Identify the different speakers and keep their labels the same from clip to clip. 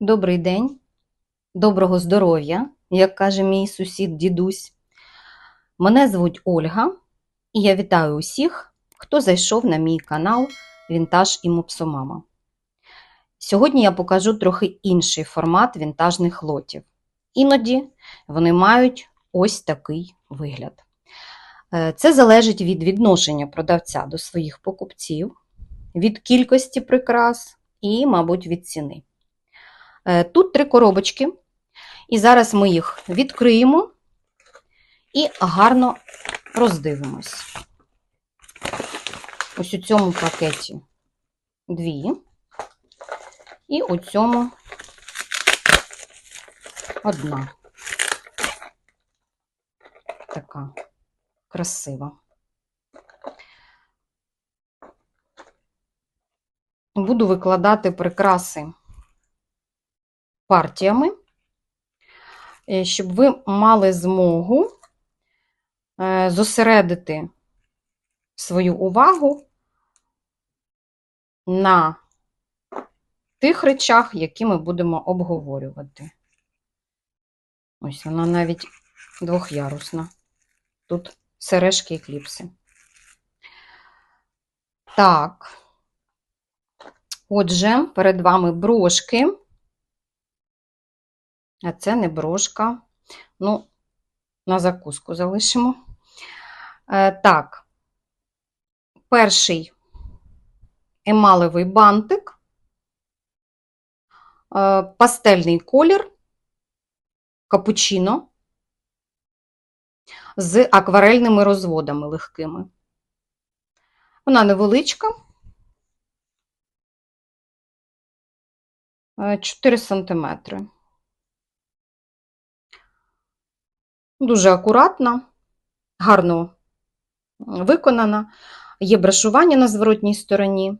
Speaker 1: Добрий день, доброго здоров'я, як каже мій сусід дідусь. Мене звуть Ольга, і я вітаю усіх, хто зайшов на мій канал Вінтаж і Мопсомама. Сьогодні я покажу трохи інший формат вінтажних лотів. Іноді вони мають ось такий вигляд. Е, Це залежить від відношення продавця до своїх покупців, від кількості прикрас і, мабуть, від ціни. Е, Тут три коробочки, і зараз ми їх відкриємо і гарно роздивимось. Ось у цьому пакеті дві, і у цьому одна. Така красива. Буду викладати прикраси партіями, е, щоб ви мали змогу е, зосередити свою увагу на тих речах, які ми будемо обговорювати. Ось вона навіть двохярусна. Тут сережки і кліпси. Так. Отже, перед вами брошки. А це не брошка. Ну, на закуску залишимо. Е, так, перший емалевий бантик, е, пастельний колір, капучино з акварельними розводами легкими. Вона невеличка. 4 сантиметри. Дуже акуратна, гарно виконана. Є брашування на зворотній стороні,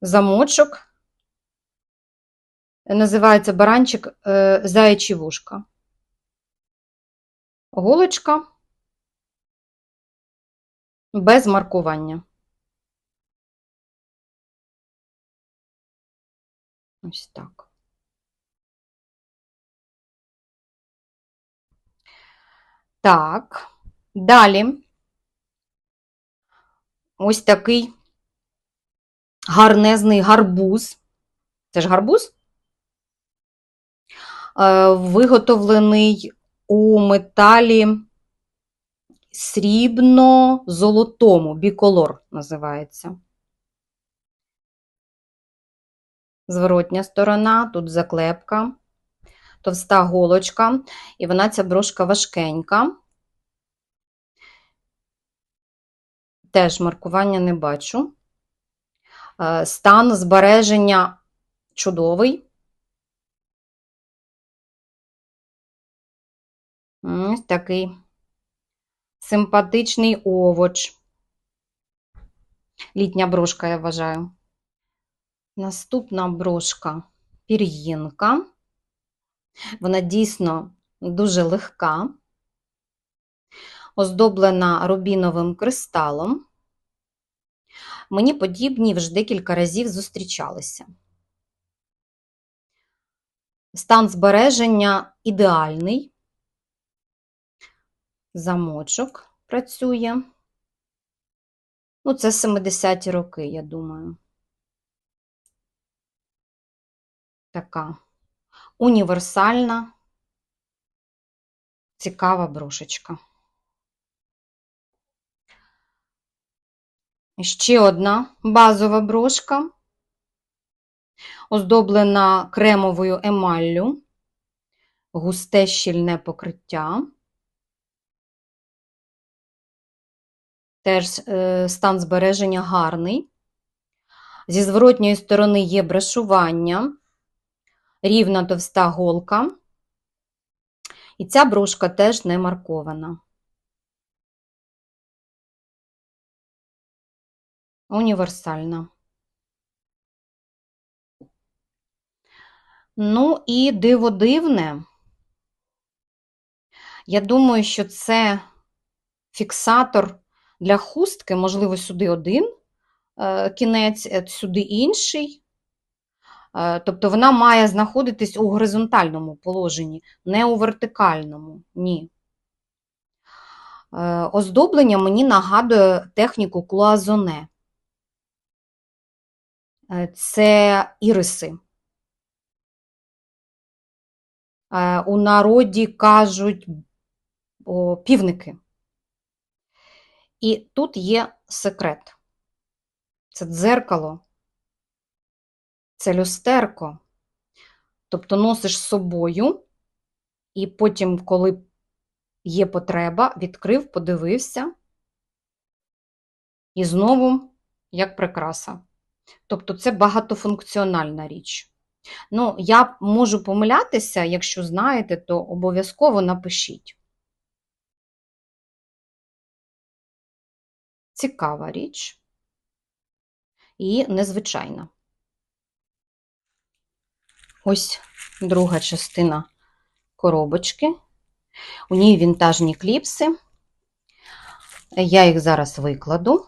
Speaker 1: замочок. Називається баранчик е, заячі вушка. Голочка без маркування. Ось так. Так, далі ось такий гарнезний гарбуз. Це ж гарбуз? Е, Виготовлений у металі срібно-золотому, біколор називається. Зворотня сторона, тут заклепка, товста голочка, і вона ця брошка важкенька. Теж маркування не бачу. Е, Стан збереження чудовий. Ось такий симпатичний овоч. Літня брошка, я вважаю. Наступна брошка пір'їнка. Вона дійсно дуже легка, оздоблена рубіновим кристалом. Мені подібні вже декілька разів зустрічалися. Стан збереження ідеальний. Замочок працює. Ну, це 70-ті роки, я думаю. Така універсальна, цікава брошечка. Ще одна базова брошка, оздоблена кремовою емаллю, густе щільне покриття. Теж е, стан збереження гарний. Зі зворотньої сторони є брашування, рівна товста голка. І ця брошка теж не маркована. Універсальна. Ну і диво дивне. Я думаю, що це фіксатор Для хустки, можливо, сюди один е, кінець, е, сюди інший. Е, Тобто вона має знаходитись у горизонтальному положенні, не у вертикальному. Ні. Оздоблення мені нагадує техніку клуазоне. Це іриси. У народі кажуть півники. І тут є секрет. Це дзеркало, це люстерко. Тобто носиш з собою, і потім, коли є потреба, відкрив, подивився, і знову як прикраса. Тобто це багатофункціональна річ. Ну, я можу помилятися, якщо знаєте, то обов'язково напишіть. Цікава річ і незвичайна. Ось друга частина коробочки. У ній вінтажні кліпси. Я їх зараз викладу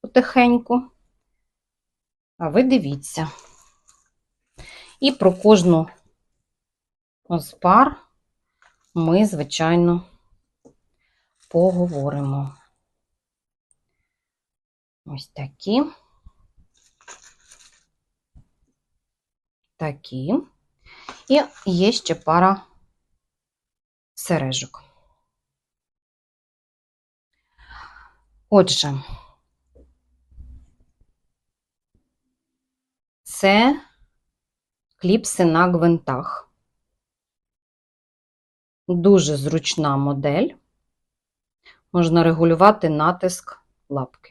Speaker 1: потихеньку. А ви дивіться. І про кожну з пар ми, звичайно, поговоримо. Ось такі. Такі. І є ще пара сережок. Отже, це кліпси на гвинтах. Дуже зручна модель. Можна регулювати натиск лапки.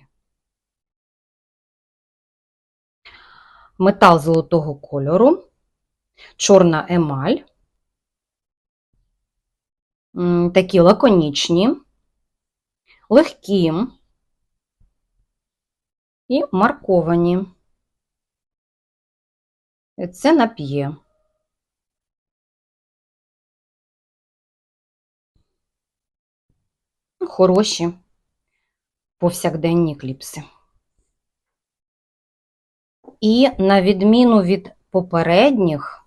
Speaker 1: Метал золотого кольору, чорна емаль. Такі лаконічні, легкі і марковані. Це нап'є. Хороші повсякденні кліпси. І на відміну від попередніх,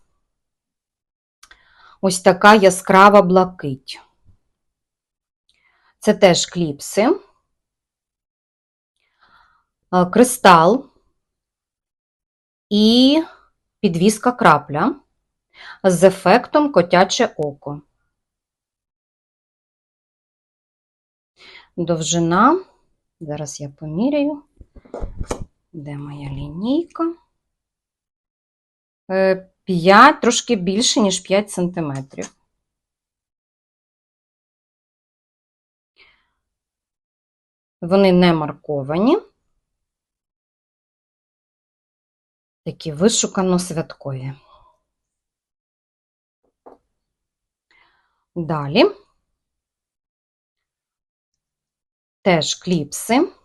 Speaker 1: ось така яскрава блакить. Це теж кліпси, Е, кристал і підвіска крапля з ефектом котяче око. Довжина, зараз я поміряю, де моя лінійка? 5, трошки більше, ніж 5 сантиметрів. Вони не марковані. Такі вишукано святкові. Далі теж кліпси. Е,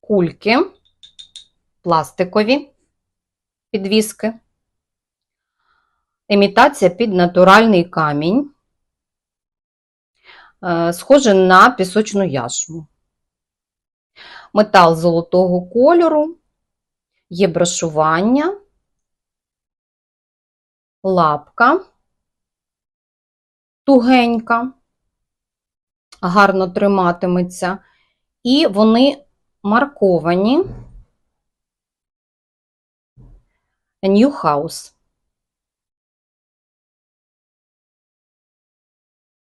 Speaker 1: Кульки, пластикові підвіски, імітація під натуральний камінь, е, схоже на пісочну яшму. Метал золотого кольору, є брашування, лапка, тугенька, гарно триматиметься, і вони марковані New House.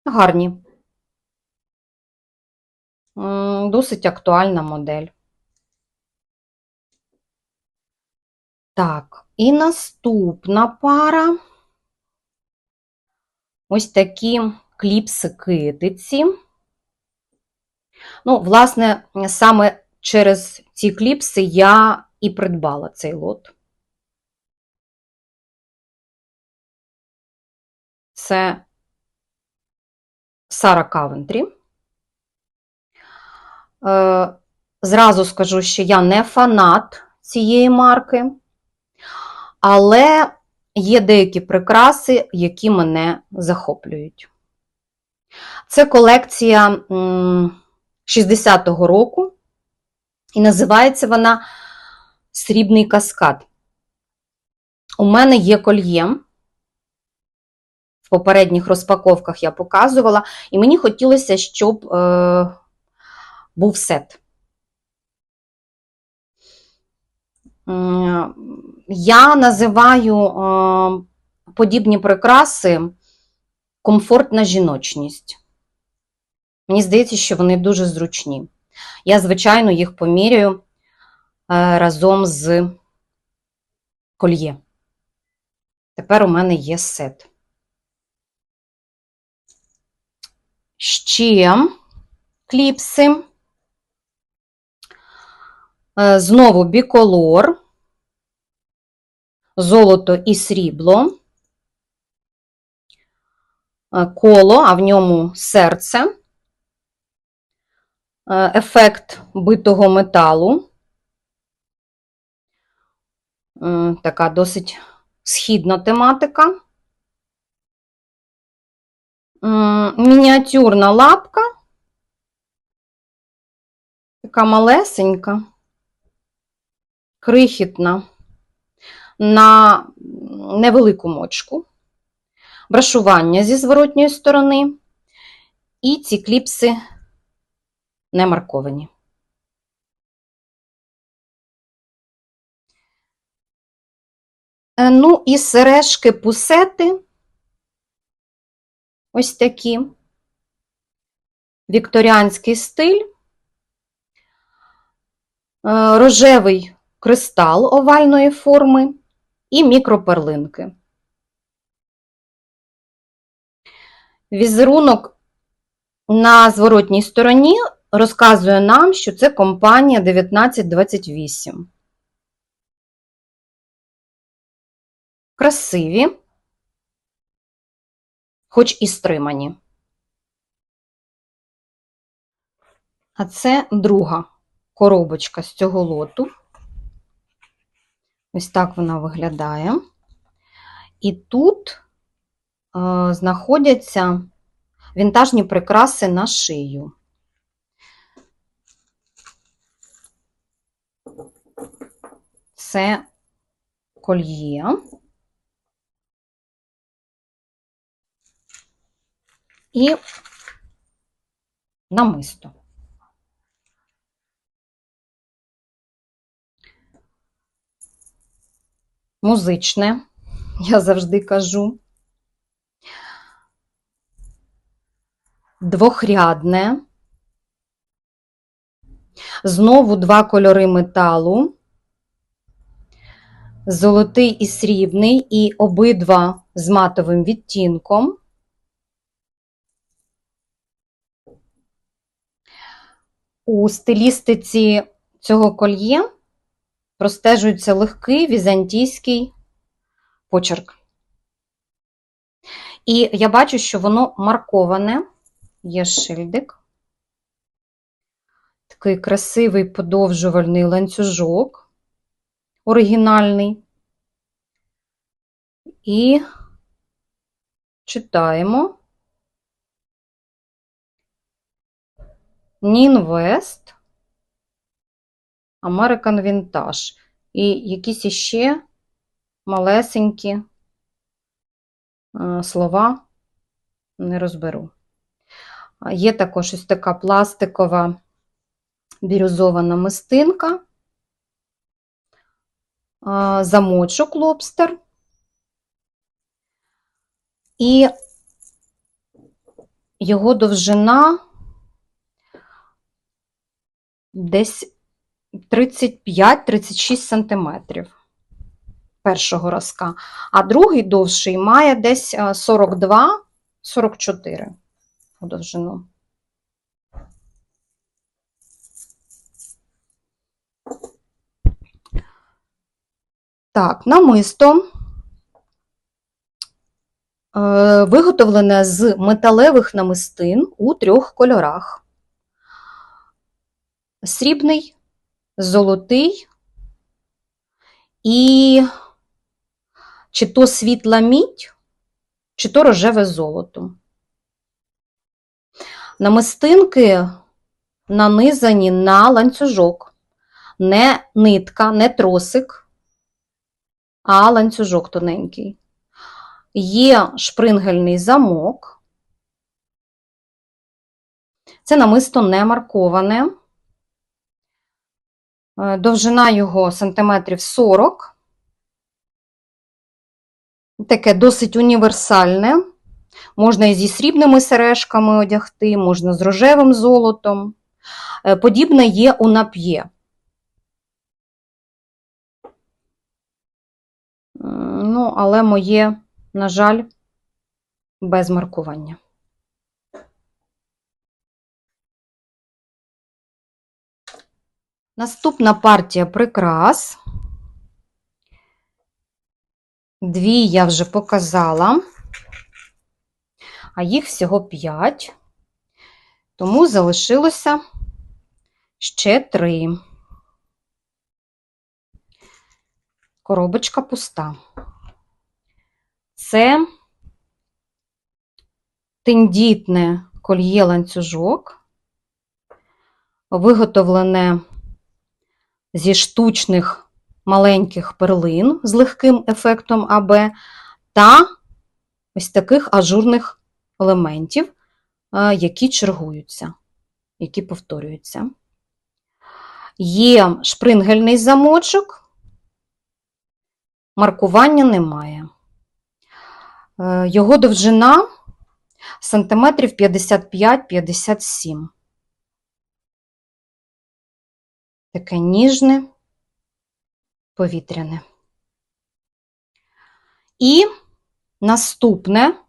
Speaker 1: Гарні. Досить актуальна модель. Так, і наступна пара. Ось такі кліпси китиці. Ну, власне, саме через ці кліпси я і придбала цей лот. Це Сара Кавентрі. Е, Зразу скажу, що я не фанат цієї марки, але є деякі прикраси, які мене захоплюють. Це колекція 60-го року, і називається вона Срібний каскад. У мене є кольє. В попередніх розпаковках я показувала, і мені хотілося, щоб е, був сет. Я називаю е, подібні прикраси комфортна жіночність. Мені здається, що вони дуже зручні. Я, звичайно, їх поміряю е, разом з кольє. Тепер у мене є сет. Ще кліпси. Е, Знову біколор, золото і срібло, Е, коло, а в ньому серце, ефект битого металу. Така досить східна тематика. Мініатюрна лапка. Така малесенька, крихітна, на невелику мочку. Брашування зі зворотньої сторони. І ці кліпси не марковані. Е, Ну і сережки пусети. Ось такі. Вікторіанський стиль. Е, Рожевий кристал овальної форми і мікроперлинки. Візерунок на зворотній стороні розказує нам, що це компанія 1928. Красиві, хоч і стримані. А це друга коробочка з цього лоту. Ось так вона виглядає. І тут е, знаходяться вінтажні прикраси на шию. Це кольє. І намисто. Музичне, я завжди кажу. Двохрядне. Знову два кольори металу. Золотий і срібний, і обидва з матовим відтінком. У стилістиці цього кольє простежується легкий візантійський почерк. І я бачу, що воно марковане, є шильдик. Такий красивий подовжувальний ланцюжок, оригінальний. І читаємо. Нінвест, American Vintage. І якісь іще малесенькі е, слова не розберу. Є також ось така пластикова бірюзована мистинка, замочок лобстер. І його довжина десь 35-36 сантиметрів першого разка, а другий довший має десь 42-44 у довжину. Так, намисто е, виготовлене з металевих намистин у трьох кольорах срібний, золотий і чи то світла мідь, чи то рожеве золото. Намистинки нанизані на ланцюжок. Не нитка, не тросик, а ланцюжок тоненький. Є шпрингельний замок. Це намисто не марковане. Е, Довжина його сантиметрів 40. Таке досить універсальне. Можна і зі срібними сережками одягти, можна з рожевим золотом. Е, Подібне є у нап'є. Але моє, на жаль, без маркування. Наступна партія прикрас. Дві я вже показала, а їх всього п'ять, тому залишилося ще три. Коробочка пуста. Це тендітне кольє ланцюжок, виготовлене зі штучних маленьких перлин з легким ефектом АБ та ось таких ажурних елементів, е, які чергуються, які повторюються. Є шпрингельний замочок, маркування немає. Е, Його довжина сантиметрів 55-57. Таке ніжне, повітряне. І наступне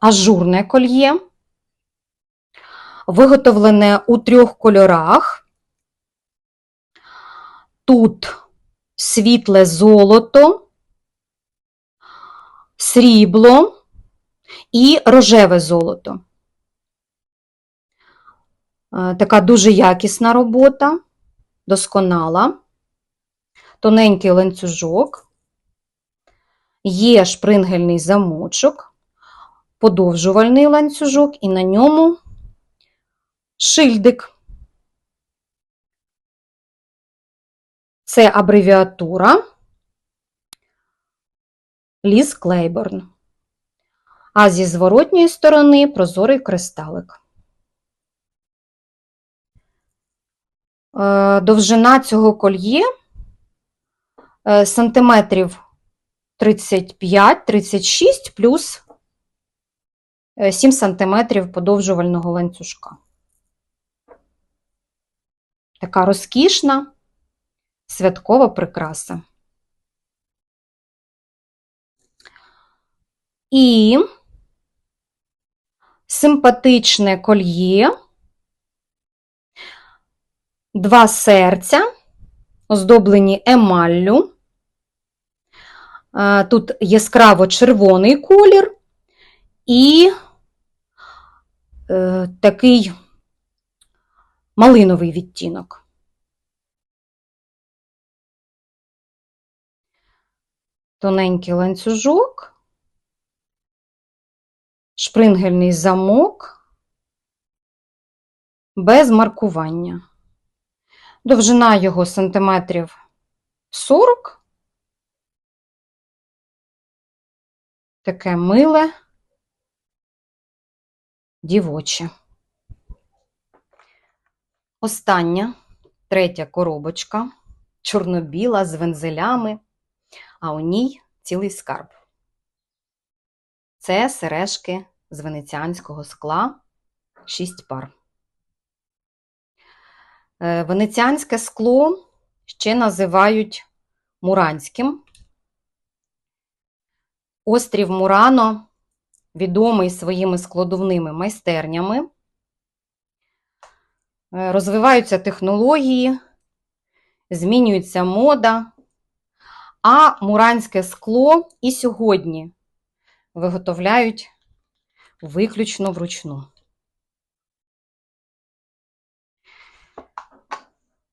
Speaker 1: ажурне кольє, виготовлене у трьох кольорах. Тут світле золото, срібло і рожеве золото. Е, Така дуже якісна робота, досконала, тоненький ланцюжок, є шпрингельний замочок, подовжувальний ланцюжок, і на ньому шильдик. Це абревіатура Ліс Клейборн. А зі зворотньої сторони прозорий кристалик. Е, Довжина цього кольє е, сантиметрів 35-36 плюс е, 7 сантиметрів подовжувального ланцюжка. Така розкішна святкова прикраса. І симпатичне кольє, два серця, оздоблені емаллю. Е, Тут яскраво червоний колір і е, такий малиновий відтінок. Тоненький ланцюжок, шпрингельний замок без маркування. Довжина його сантиметрів 40. Таке миле, дівоче. Остання, третя коробочка, чорно-біла з вензелями, а у ній цілий скарб. Це сережки з венеціанського скла 6 пар. Е, Венеціанське скло ще називають муранським. Острів Мурано відомий своїми складовними майстернями. Е, Розвиваються технології, змінюється мода, а муранське скло і сьогодні виготовляють виключно вручну.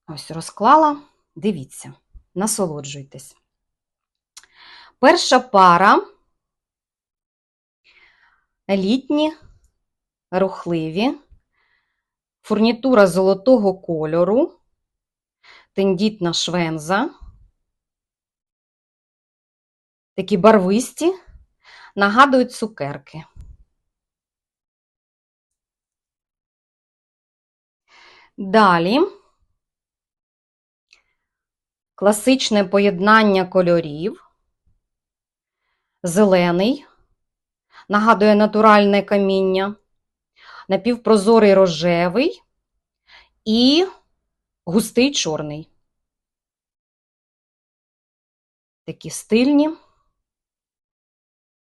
Speaker 1: Ось розклала. Дивіться, насолоджуйтесь. Перша пара літні, рухливі, фурнітура золотого кольору, тендітна швенза, такі барвисті, нагадують цукерки. Далі класичне поєднання кольорів, зелений, нагадує натуральне каміння, напівпрозорий рожевий і густий чорний. Такі стильні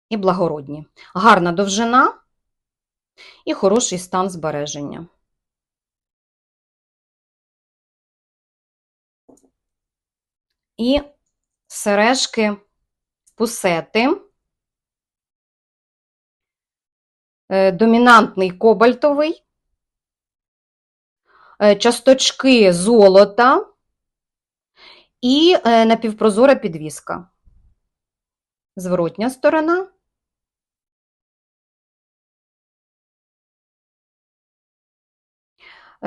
Speaker 1: і благородні. Гарна довжина і хороший стан збереження. І сережки пусети. Е, Домінантний кобальтовий, е, часточки золота і е, напівпрозора підвіска. Зворотня сторона.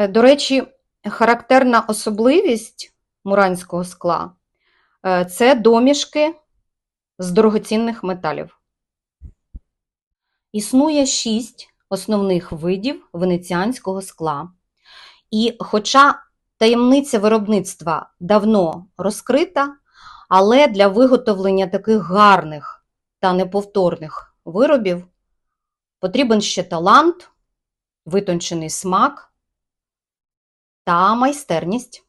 Speaker 1: До речі, характерна особливість муранського скла це домішки з дорогоцінних металів. Існує шість основних видів венеціанського скла. І хоча таємниця виробництва давно розкрита, але для виготовлення таких гарних та неповторних виробів потрібен ще талант, витончений смак та майстерність.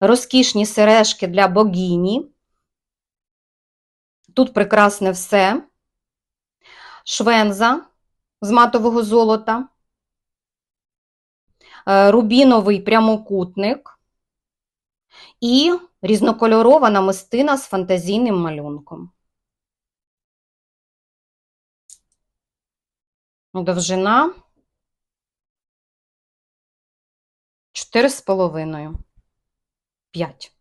Speaker 1: Розкішні сережки для богині. Тут прекрасне все. Швенза з матового золота, е, рубіновий прямокутник і різнокольорова намистина з фантазійним малюнком. Довжина 4,5. 5.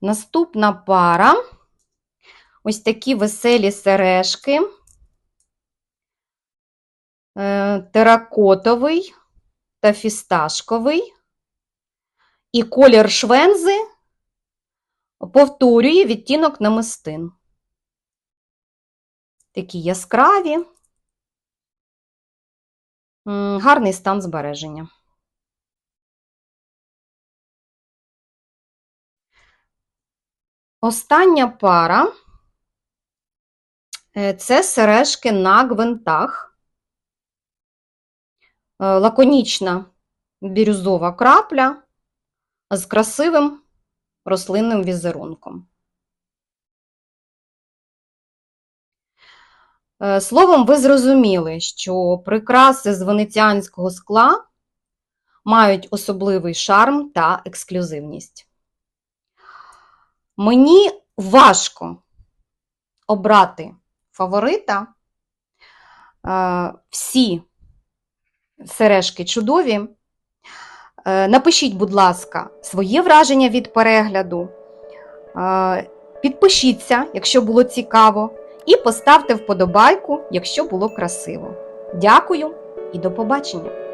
Speaker 1: Наступна пара ось такі веселі сережки, Е, теракотовий та фісташковий. І колір швензи повторює відтінок намистин. Такі яскраві, гарний стан збереження. Остання пара е, це сережки на гвинтах. Е, Лаконічна бірюзова крапля з красивим рослинним візерунком. Е, Словом, ви зрозуміли, що прикраси з венеціанського скла мають особливий шарм та ексклюзивність. Мені важко обрати фаворита. Е, Всі сережки чудові. Е, Напишіть, будь ласка, своє враження від перегляду. Е, Підпишіться, якщо було цікаво, і поставте вподобайку, якщо було красиво. Дякую і до побачення!